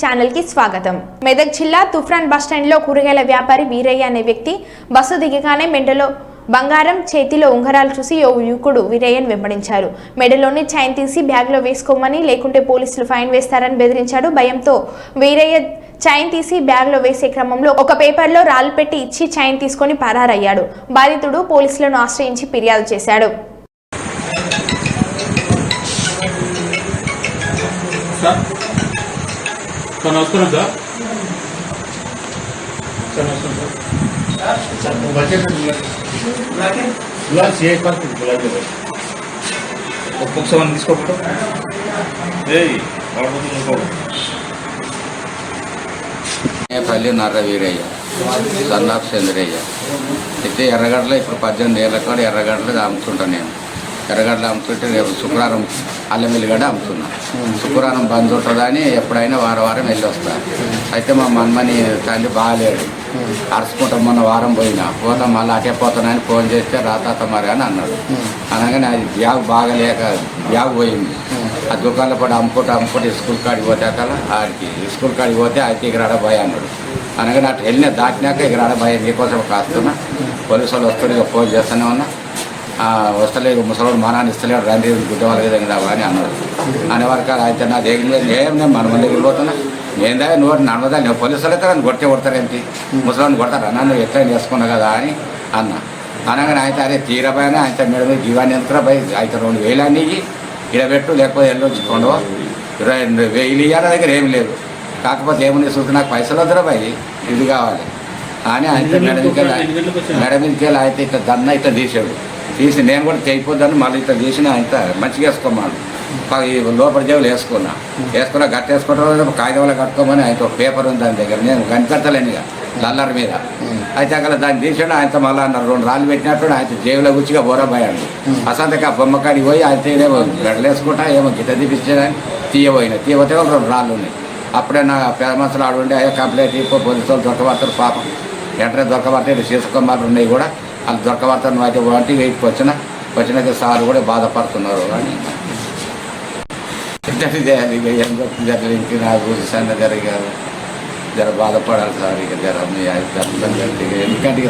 ఛానల్కి స్వాగతం. మెదక్ జిల్లా తుఫ్రాన్ బస్టాండ్లో కూరగాయల వ్యాపారి వీరయ్య అనే వ్యక్తి బస్సు దిగగానే మెండలో బంగారం చేతిలో ఉంగరాలు చూసి ఓ యువకుడు వీరయ్యను వెంబడించారు. మెడలోని చైన్ తీసి బ్యాగ్లో వేసుకోమని లేకుంటే పోలీసులు ఫైన్ వేస్తారని బెదిరించాడు. భయంతో వీరయ్య చైన్ తీసి బ్యాగ్లో వేసే క్రమంలో ఒక పేపర్లో రాళ్ళు పెట్టి ఇచ్చి చైన్ తీసుకొని పరారయ్యాడు. బాధితుడు పోలీసులను ఆశ్రయించి ఫిర్యాదు చేశాడు. సార్ సార్ నమస్కారం సార్ సార్ నమస్కారం సార్ गुलाब से एक बार गुलाब दे ఒక్కొక్క సెవెన్ తీసుకోకుండా ఏయ్ వాడబోతుంది ఇంకో పల్లి నర్ర వీరయ్య సన్నాఫ్ చంద్రయ్య అయితే ఎర్రగడ్డలో ఇప్పుడు పద్దెనిమిది ఏళ్ళ కాడ ఎర్రగడ్డలు అమ్ముతుంటాను నేను ఎర్రగడ్డలు అమ్ముతుంటే రేపు శుక్రవారం అల్లం వెల్లిగడ్డ అమ్ముతున్నాం. శుక్రవారం బంద్ ఉంటుందని ఎప్పుడైనా వారం వారం వెళ్ళి వస్తాను అయితే మా మన్మని తల్లి బాగాలేడు. అరుచుకుంటాం మొన్న వారం పోయినా. పోతాం మళ్ళీ అటే పోతానని ఫోన్ చేస్తే రాతాత మరి అని అన్నాడు. అనగానే అది బ్యాగ్ బాగలేక బ్యాగ్ పోయింది. ఆ దుకాణంలో పడి అమ్ముకుంటూ అమ్ముకుంటూ స్కూల్ కాడికి పోతే అక్కడ ఆడికి స్కూల్ కాడికి పోతే అయితే ఇక్కడ భయ అన్నాడు. అనగానే అటు వెళ్ళిన దాటినాక ఇక్కడ భయ నీకోసం కాస్తున్నా. పోలీసు వాళ్ళు వస్తారు ఫోన్ చేస్తూనే ఉన్నా. వస్తలేదు ముసలోడు మా నాన్న ఇస్తలేడు రండి గుడ్డవాళ్ళకి దగ్గర అని అన్నాడు. అనే వరకు అయితే నా దగ్గర లేదు ఏం నేను మన మంది దగ్గర పోతున్నా? ఏందా నువ్వు నడవదా నేను పోలీసులు అయితే నన్ను కొట్టే కొడతారేంటి ముసలోని కొడతారా? నన్ను ఎట్లా చేసుకున్నా కదా అని అన్న. అనగానే అయితే అరే తీరపోయినా అయితే మేడం మీద జీవాన్ని ఎంత పోయి అయితే రెండు వేలు అన్నీ ఇక్కడ పెట్టు లేకపోతే వెళ్ళొచ్చుకోండు ఇరవై రెండు వేలు ఇయ్యాల దగ్గర ఏం లేదు. కాకపోతే ఏముంది చూస్తే నాకు పైసలు వద్దరా పోయి ఇది కావాలి. అని అయితే మేడం మేడం మీదకి వెళ్ళి అయితే ఇట్లా దన్న ఇట్లా తీసాడు. తీసి నేను కూడా చేయిపోద్దని మళ్ళీ ఇంత తీసిన ఇంత మంచిగా వేసుకోమన్నాడు లోపల జేబులు వేసుకున్నా. వేసుకున్నా గట్ట వేసుకుంటారు కాగితంలో కట్టుకోమని ఆయన ఒక పేపర్ ఉంది దాని దగ్గర. నేను కనిపెట్టలేను ఇక లల్లర్ మీద. అయితే అక్కడ దాన్ని తీసాడు ఆయనతో మళ్ళీ అన్నారు రెండు రాళ్ళు పెట్టినట్టు ఆయన జేబులో గుచ్చిగా బోరబోయాడు అసంతకి ఆ బొమ్మ కాడికి పోయి ఆయన ఏమో గడలేసుకుంటా ఏమో గిట్ట తీపిచ్చేదని తీయబోయినా. తీయబోతే ఒక రెండు రాళ్ళు ఉన్నాయి. అప్పుడే నా పేద మనుషులు ఆడుండే అయ్యో కంప్లైంట్ ఇప్పుడు పోలీసు వాళ్ళు దొరకబడతారు పాపం. వెంటనే దొరకబడతాయి చేసుకోమాలు ఉన్నాయి కూడా. వాళ్ళు దొరకబడతారు నువ్వు అయితే వంటి వెయిట్కి వచ్చిన వచ్చినాక సార్ కూడా బాధపడుతున్నారు అని. జరగదు నా గురించి సన్న జరిగారు జర బాధపడాలి సార్ ఇక జర ఎందుకంటే